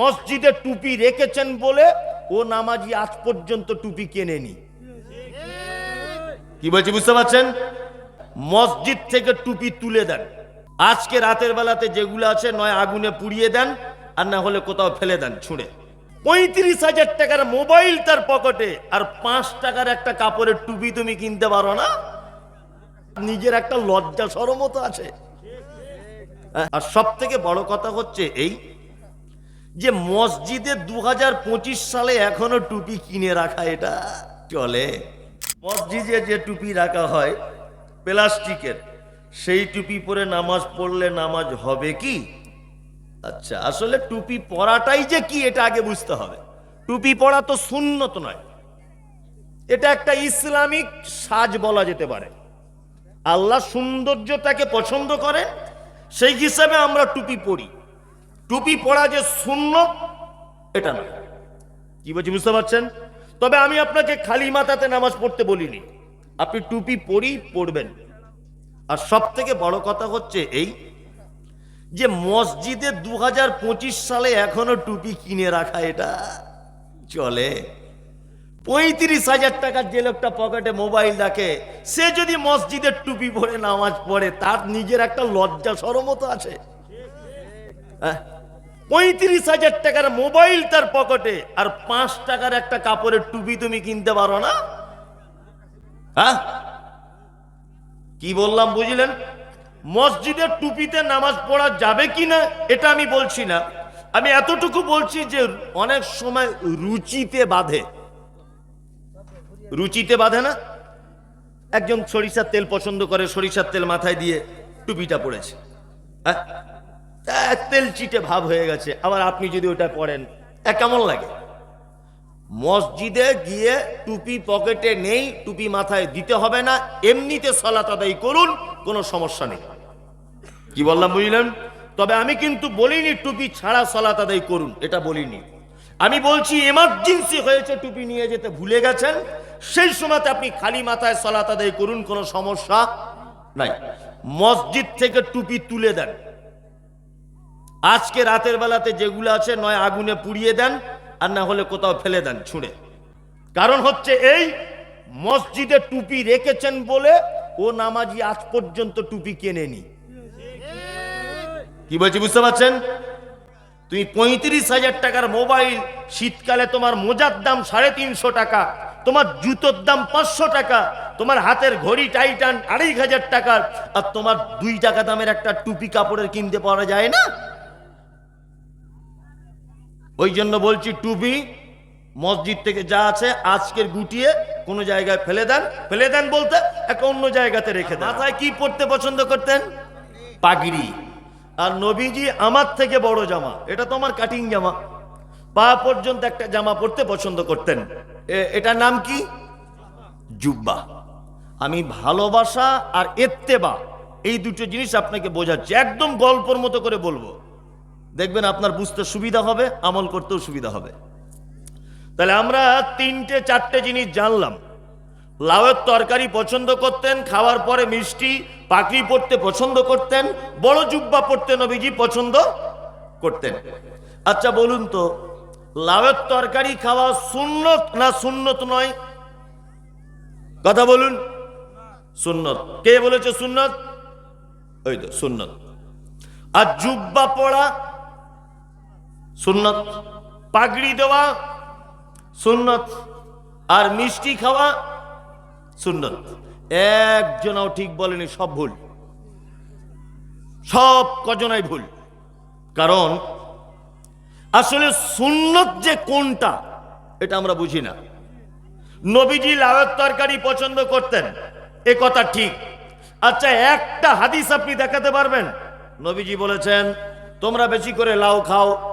মসজিদে টুপি রেখেছেন বলে ও নামাজি আজ পর্যন্ত টুপি কেনেনি। কি বলছি, বুঝতে পারছেন? মসজিদ থেকে টুপি তুলে দেন। আজকে রাতের বেলাতে যেগুলো আছে নয় আগুনে পুড়িয়ে দেন, আর না হলে কোথাও ফেলে দেন ছুঁড়ে। পঁয়ত্রিশ হাজার টাকার মোবাইল তার পকেটে, আর পাঁচ টাকার একটা কাপড়ের টুপি তুমি কিনতে পারো না? নিজের একটা লজ্জা সরমও তো আছে। আর সব থেকে বড় কথা হচ্ছে এই যে মসজিদে দু হাজার পঁচিশ সালে এখনও টুপি কিনে রাখা এটা। চলে। মসজিদে যে টুপি রাখা হয় প্লাস্টিকের সেই টুপি পরে নামাজ পড়লে নামাজ হবে কি? আচ্ছা আসলে টুপি পরাটাই যে কি এটা আগে বুঝতে হবে। টুপি পরা তো সুন্নত নয়। এটা একটা ইসলামিক সাজ বলা যেতে পারে। আল্লাহ সৌন্দর্যটাকে পছন্দ করে সেই হিসাবে আমরা টুপি পরি। টুপি পরা যে শূন্য, এটা না। কি বলছি, বুঝতে পারছেন? তবে আমি আপনাকে খালি মাথাতে নামাজ পড়তে বলিনি। আপনি টুপি পরি পড়বেন। আর সব থেকে বড় কথা হচ্ছে এই যে মসজিদে দু হাজার পঁচিশ সালে এখনও টুপি কিনে রাখা এটা চলে। পঁয়ত্রিশ হাজার টাকার যে লোকটা পকেটে মোবাইল রাখে, সে যদি মসজিদের টুপি পরে নামাজ পড়ে, তার নিজের একটা লজ্জা সরমও তো আছে। হ্যাঁ? পঁয়ত্রিশ হাজার টাকার মোবাইল তার পকেটে, আর পাঁচ টাকার একটা কাপড়ের টুপি তুমি কিনতে পারো না? হ্যাঁ? কি বললাম বুঝলেন? মসজিদের টুপিতে নামাজ পড়া যাবে কি না এটা আমি বলছি না। আমি এতটুকু বলছি যে অনেক সময় রুচিতে বাঁধে। রুচিতে বাঁধে না? একজন সরিষার তেল পছন্দ করে, সরিষার তেল মাথায় দিয়ে টুপিটা পড়েছে। হ্যাঁ? তেল চিটে ভাব হয়ে গেছে। আবার আপনি যদি ওটা পড়েন কেমন লাগে? মসজিদে গিয়ে টুপি পকেটে নেই, টুপি মাথায় দিতে হবে না, এমনিতে সলাত আদায় করুন, কোনো সমস্যা নেই। কি বললাম, বুঝলেন? তবে আমি কিন্তু বলিনি টুপি ছাড়া সলাত আদায় করুন, এটা বলিনি। আমি বলছি এমার্জেন্সি হয়েছে, টুপি নিয়ে যেতে ভুলে গেছেন, সেই সময়তে আপনি খালি মাথায় সলাত আদায় করুন, কোনো সমস্যা নাই। মসজিদ থেকে টুপি তুলে দেন। আজকে রাতের বেলাতে যেগুলো আছে নয় আগুনে পুড়িয়ে দেন, আর না হলে কোথাও ফেলে দেন, ছুঁড়ে। কারণ হচ্ছে এই মসজিদে টুপি রেখেছেন বলে ও নামাজি আজ পর্যন্ত টুপি কেনেনি। কি বলছি, বুঝতে পারছেন? তুমি পঁয়ত্রিশ হাজার টাকার মোবাইল, শীতকালে তোমার মোজার দাম সাড়ে তিনশো টাকা, তোমার জুতোর দাম পাঁচশো টাকা, তোমার হাতের ঘড়ি টাইটান আড়াই হাজার টাকার, আর তোমার দুই টাকা দামের একটা টুপি কাপড়ের কিনতে পাওয়া যায় না? ওই জন্য বলছি টুপি মসজিদ থেকে যা আছে আজকের গুটিয়ে কোনো জায়গায় ফেলে দেন। ফেলে দেন বলতে একটা অন্য জায়গাতে রেখে দেন। মাথায় কি পড়তে পছন্দ করতেন? পাগড়ি। আর নবীজি আমার থেকে বড় জামা। এটা তো আমার কাটিং জামা। পা পর্যন্ত একটা জামা পরতে পছন্দ করতেন। এ- এটার নাম কি? জুব্বা। আমি ভালোবাসা আর এত্তেবা এই দুটো জিনিস আপনাকে বোঝাচ্ছি। একদম গল্পর মতো করে বলব। দেখবেন আপনার বুঝতে সুবিধা হবে, আমল করতেও সুবিধা হবে। তাহলে আমরা তিনটে, চারটে জিনিস জানলাম। লাউয়ের তরকারি পছন্দ করতেন, খাওয়ার পরে মিষ্টি, পাকড়ি পড়তে পছন্দ করতেন, বড় জুব্বা পড়তে নবীজি পছন্দ করতেন। আচ্ছা বলুন তো, লাউয়ের তরকারি খাওয়া সুন্নত না সুন্নত নয়? কথা বলুন। সুন্নত। কে বলেছে সুন্নত? ওই তো, সুন্নত। আর জুব্বা পড়া সুন্নত। পাগড়ি দেওয়া, সুন্নত। আর মিষ্টি খাওয়া, সুন্নত। একজনাও ঠিক বলেনি, সব ভুল। সব কজনাই ভুল। কারণ, আসলে সুন্নত যে কোনটা, এটা আমরা বুঝি না। নবীজি লাউয়ের তরকারি পছন্দ করতেন, এ কথা ঠিক। আচ্ছা একটা হাদিস আপনি দেখাতে পারবেন? নবীজি বলেছেন, তোমরা বেশি করে লাউ খাও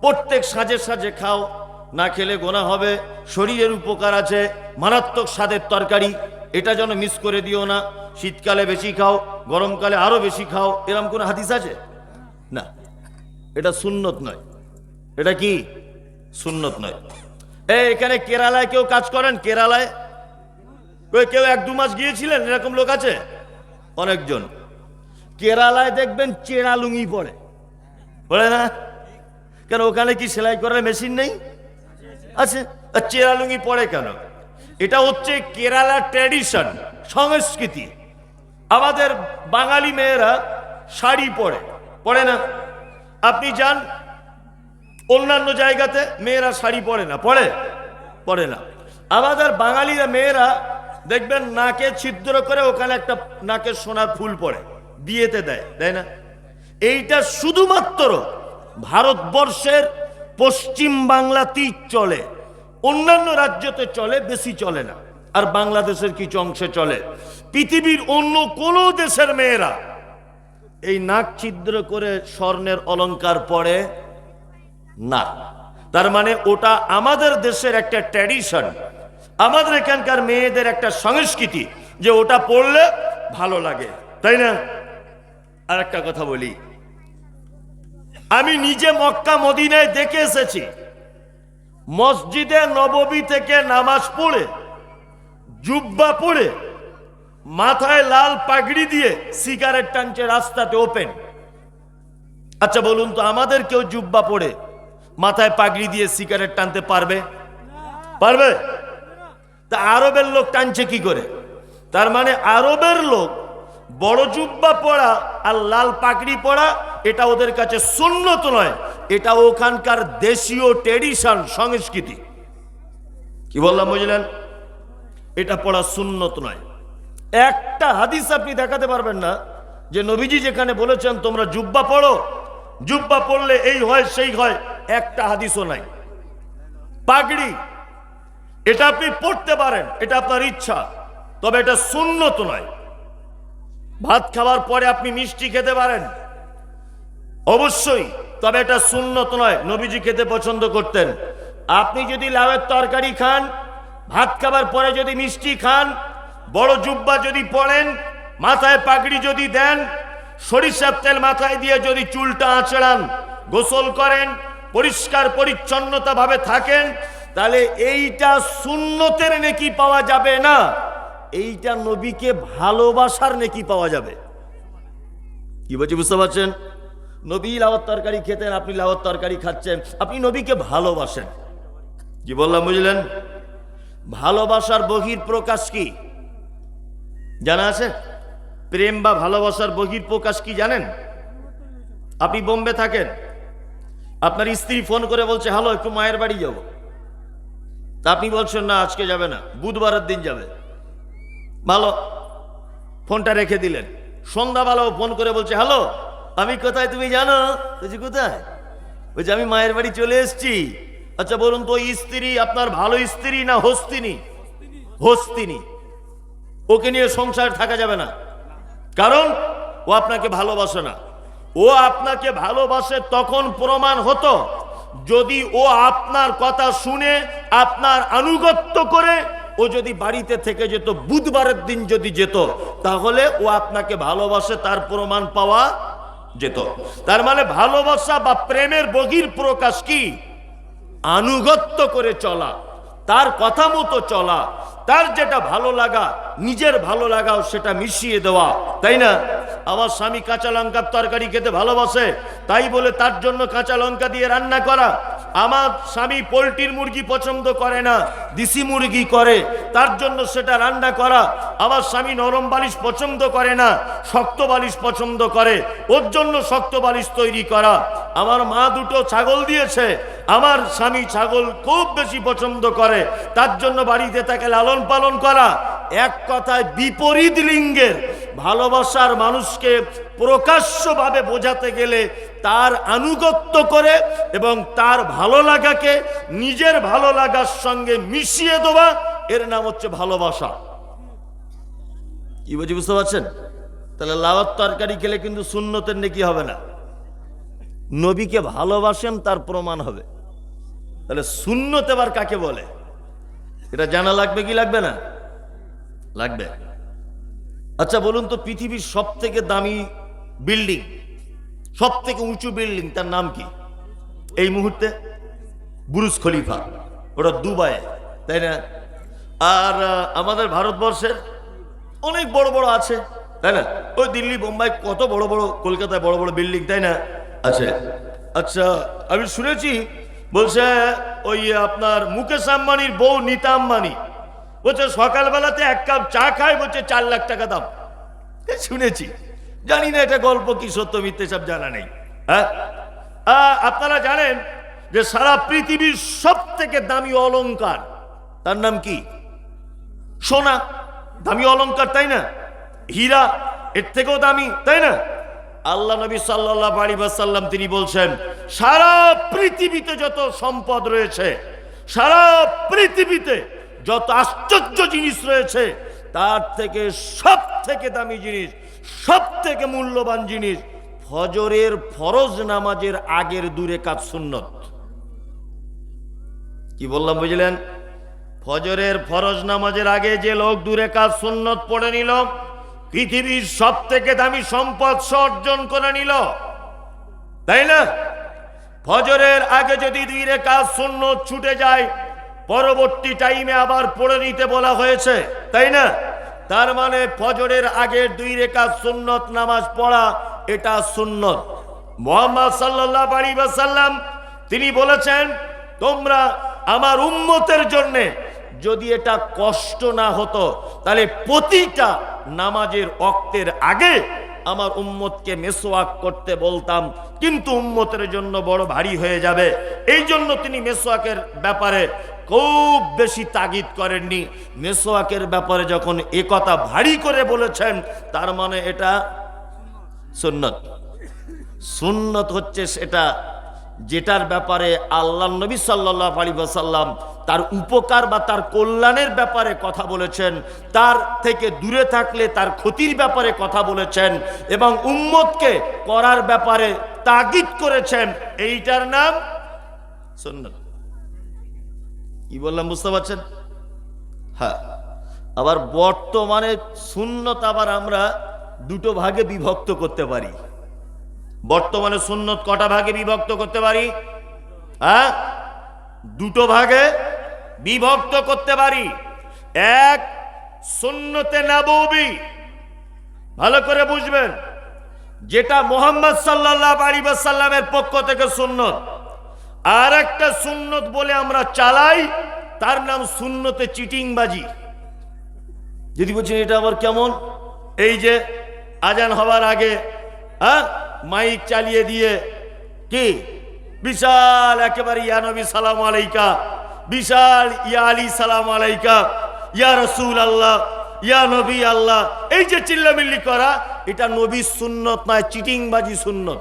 প্রত্যেক সাজে সাজে খাও। না খেলে গোনা হবে। শরীরের উপকার আছে। মারাত্মক স্বাদের তরকারি। এটা যেন মিস করে দিও না। শীতকালে বেশি খাও, গরমকালে আরও বেশি খাও। এরকম কোনো হাদিস আছে? না। এটা সুন্নত নয়। এটা কি? সুন্নত নয়। এই, এখানে কেরালায় কেউ কাজ করেন? কেরালায়? কেউ এক দু মাস গিয়েছিলেন? এরকম লোক আছে? অনেকজন। কেরালায় দেখবেন চেরা লুঙ্গি পড়ে পড়ে না? কেন, ওখানে কি সেলাই করার মেশিন নেই? আছে। চেরা লুঙ্গি পরে কেন? এটা হচ্ছে কেরালা ট্র্যাডিশন, সংস্কৃতি। আমাদের বাঙালি মেয়েরা শাড়ি পরে। পরে না? আপনি যান, অন্যান্য জায়গাতে মেয়েরা শাড়ি পরে না। পরে? পরে না। আমাদের বাঙালিরা মেয়েরা, দেখবেন নাকে ছিদ্র করে ওখানে একটা নাকে সোনার ফুল পরে। বিয়েতে দেয় তাই না? এইটা শুধুমাত্র ভারতবর্ষের পশ্চিম বাংলাতেই চলে, অন্যান্য রাজ্যতে চলে, বেশি চলে না। আর বাংলাদেশের কিছু অংশে চলে। পৃথিবীর অন্য কোনো দেশের মেয়েরা এই নাক ছিদ্র করে স্বর্ণের অলংকার পরে না। তার মানে ওটা আমাদের দেশের একটা ট্র্যাডিশন। আমাদের এখানকার মেয়েদের একটা সংস্কৃতি যে ওটা পড়লে ভালো লাগে। তাই না? আর একটা কথা বলি আমি নিজে মক্কা মদিনায় দেখে এসেছি। মসজিদে নববী থেকে নামাজ পড়ে, জুব্বা পড়ে মাথায় লাল পাগড়ি দিয়ে সিগারেট টানছে রাস্তাতে ওপেন। আচ্ছা বলুন তো, আমাদের কেউ জুব্বা পড়ে মাথায় পাগড়ি দিয়ে সিগারেট টানতে পারবে? পারবে? তা আরবের লোক টানছে কি করে? তার মানে আরবের লোক বড় জুব্বা পড়া আর লাল পাগড়ি পড়া এটা ওদের কাছে সুন্নত নয়। এটা ওখানকার দেশীয় ট্রেডিশন সংস্কৃতি। কি বললাম, বুঝলেন? এটা পড়া সুন্নত নয়। একটা হাদিস আপনি দেখাতে পারবেন না যে নবীজি যেখানে বলেছেন, তোমরা জুব্বা পড়ো। জুব্বা পড়লে এই হয়, সেই হয়। একটা হাদিসও নাই। পাগড়ি, এটা আপনি পড়তে পারেন, এটা আপনার ইচ্ছা। তবে এটা সুন্নত নয়। ভাত খাওয়ার পরে আপনি মিষ্টি খেতে পারেন। অবশ্যই, তবে এটা সুন্নত নয়। নবীজি খেতে পছন্দ করতেন। আপনি যদি লাউয়ের তরকারি খান, ভাত খাবার পরে যদি মিষ্টি খান, বড় জুব্বা যদি পড়েন, মাথায় পাগড়ি যদি দেন, সরিষার তেল মাথায় দিয়ে যদি চুলটা আঁচড়ান, গোসল করেন, পরিষ্কার পরিচ্ছন্নতা ভাবে থাকেন, তাহলে এইটা সুন্নতের নেকি পাওয়া যাবে না। এইটা নবীকে ভালোবাসার নেকি পাওয়া যাবে। কি বলছি, বুঝতে পারছেন? নবী লাওয়ার তরকারি খেতেন, আপনি লাওয়ার তরকারি খাচ্ছেন, আপনি নবীকে ভালোবাসেন। কি বললাম, বুঝলেন? ভালোবাসার বহির প্রকাশ কি? জানা আছে? প্রেম বা ভালোবাসার বহির প্রকাশ কি জানেন? আপনি বোম্বে থাকেন, আপনার স্ত্রী ফোন করে বলছে, হ্যালো, একটু মায়ের বাড়ি যাব। তা আপনি বলছেন, না, আজকে যাবে না, বুধবারের দিন যাবে। ভালো, ফোনটা রেখে দিলেন। সন্ধ্যাবেলাও ফোন করে বলছে, হ্যালো আমি কোথায় তুমি জানো? বলছি কোথায়? বলছে আমি মায়ের বাড়ি চলে এসেছি। আচ্ছা বলুন তো ওই স্ত্রী আপনার ভালো স্ত্রী না হস্তিনী? হস্তিনী। ওকে নিয়ে সংসার থাকা যাবে না। কারণ ও আপনাকে ভালোবাসে না। ও আপনাকে ভালোবাসে তখন প্রমাণ হতো যদি ও আপনার কথা শুনে, আপনার আনুগত্য করে ও যদি বাড়িতে থেকে যেত, বুধবারের দিন যদি যেত, তাহলে ও আপনাকে ভালোবাসে, তার প্রমাণ পাওয়া যেত। তার মানে ভালোবাসা বা প্রেমের বগির প্রকাশ কি? আনুগত্য করে চলা, তার কথা মতো চলা, তার যেটা ভালো লাগা, নিজের ভালো লাগাও সেটা মিশিয়ে দেওয়া, তাই না? আমার স্বামী কাঁচা লঙ্কার তরকারি খেতে ভালোবাসে, তাই বলে তার জন্য কাঁচা লঙ্কা দিয়ে রান্না করা আমার স্বামী পোলট্রির মুরগি পছন্দ করে না, দেশি মুরগি করে, তার জন্য সেটা রান্না করা। আমার স্বামী নরম বালিশ পছন্দ করে না, শক্ত বালিশ পছন্দ করে, ওর জন্য শক্ত বালিশ তৈরি করা। আমার মা দুটো ছাগল দিয়েছে, আমার স্বামী ছাগল খুব বেশি পছন্দ করে, তার জন্য বাড়িতে তাকে লালন পালন করা। এক কথায় বিপরীত লিঙ্গের ভালোবাসার মানুষকে প্রকাশ্যভাবে বোঝাতে গেলে তার আনুগত্য করে এবং তার ভালো লাগাকে নিজের ভালো লাগার সঙ্গে মিশিয়ে দেওয়া, এর নাম হচ্ছে ভালোবাসা। কি বুঝি বুঝতে পারছেন? তাহলে লাওয়ার তরকারি খেলে কিন্তু শূন্যতের নেকি হবে না। নবীকে ভালোবাসেন, তার প্রমাণ হবে। তাহলে শূন্যতে এবার কাকে বলে? এটা জানা লাগবে কি লাগবে না? লাগবে। আচ্ছা বলুন তো, পৃথিবীর সব থেকে দামি বিল্ডিং সব থেকে উঁচু বিল্ডিং, তার নাম কি? এই মুহূর্তে বুরুজ খলিফা, ওটা দুবাইয়ে, তাই না? আর আমাদের ভারতবর্ষের অনেক বড় বড় আছে, তাই না? ওই দিল্লি, বোম্বাই, কত বড় বড়, কলকাতায় বড় বড় বিল্ডিং, তাই না? আছে। আচ্ছা আমি শুনেছি, বলছে, ওই আপনার মুকেশ আম্বানির বউ নীতা আম্বানি। বলছে, সকালবেলাতে এক কাপ চা খায় বলছে, চার লাখ টাকা দাম। শুনেছি। জানি না এটা গল্প কি সত্য, মিথ্যে সব জানা নেই। হ্যাঁ? আপনারা জানেন যে সারা পৃথিবীর সব থেকে দামি অলঙ্কার তার নাম কি? সোনা। দামি অলংকার, তাই না? হীরা, এর থেকেও দামি, তাই না? আল্লাহ নবী সাল্লাহ আলী সাল্লাম তিনি বলছেন, সারা পৃথিবীতে যত সম্পদ রয়েছে, সারা পৃথিবীতে যত আশ্চর্য জিনিস রয়েছে, তার থেকে সব থেকে দামি জিনিস সব থেকে মূল্যবান জিনিস, ফজরের ফরজ নামাজের আগের দূরে কাজ সুন্নত। কি বললাম, বুঝলেন? ফজরের ফরজ নামাজের আগে যে লোক দূরে কাজ সুন্নত পড়ে নিল, পৃথিবীর সব থেকে দামি সম্পদ অর্জন করে নিল। তাই না? ফজরের আগে যদি দুই রেখা সুন্নত ছুটে যায় পরবর্তী টাইমে আবার পড়ে নিতে বলা হয়েছে, তাই না? তার মানে ফজরের আগের দুই রেখা সুন্নত নামাজ পড়া, এটা সুন্নত। মোহাম্মদ সাল্লাহ আলী সাল্লাম তিনি বলেছেন, তোমরা আমার উম্মতের জন্যে যদি এটা কষ্ট না হতো, তাহলে প্রতিটা নামাজের অক্তের আগে আমার উম্মতকে মেসোয়াক করতে বলতাম, কিন্তু উম্মতের জন্য বড় ভারী হয়ে যাবে। এই জন্য তিনি মেসোয়াকের ব্যাপারে খুব বেশি তাগিদ করেননি। মেসোয়াকের ব্যাপারে যখন এ কথা ভারী করে বলেছেন, তার মানে এটা সুন্নত। সুন্নত হচ্ছে সেটা যেটার ব্যাপারে আল্লাহ নবী সাল্লাহ আলী সাল্লাম তার উপকার বা তার কল্যাণের ব্যাপারে কথা বলেছেন, তার থেকে দূরে থাকলে তার ক্ষতির ব্যাপারে কথা বলেছেন এবং উম্মতকে করার ব্যাপারে তাগিদ করেছেন, এইটার নাম সুন্নত। কি বললাম, বুঝতে পারছেন? হ্যাঁ। আবার বর্তমানে সুন্নত আবার আমরা দুটো ভাগে বিভক্ত করতে পারি। বর্তমানে সুন্নত কটা ভাগে বিভক্ত করতে পারি? হ্যাঁ? দুটো ভাগে বিভক্ত করতে পারি। এক, সুন্নতে নববী। ভালো করে বুঝবেন। যেটা মোহাম্মদ সাল্লাহ আলী সাল্লামের পক্ষ থেকে সুন্নত আর একটা সুন্নত বলে আমরা চালাই, তার নাম সুন্নতে চিটিংবাজি। যদি বলছেন এটা আবার কেমন? এই যে আজান হওয়ার আগে হ্যাঁ মাইক চালিয়ে দিয়ে কি? বিশাল একেবারে ইয়া নবী সালাম আলাইকা, বিশাল ইয়া আলী সালাম আলাইকা, ইয়া রসুল আল্লাহ, ইয়া নবী আল্লাহ, এই যে চিল্লামিল্লি করা, এটা নবী সুন্নত নয়, চিটিংবাজি সুন্নত।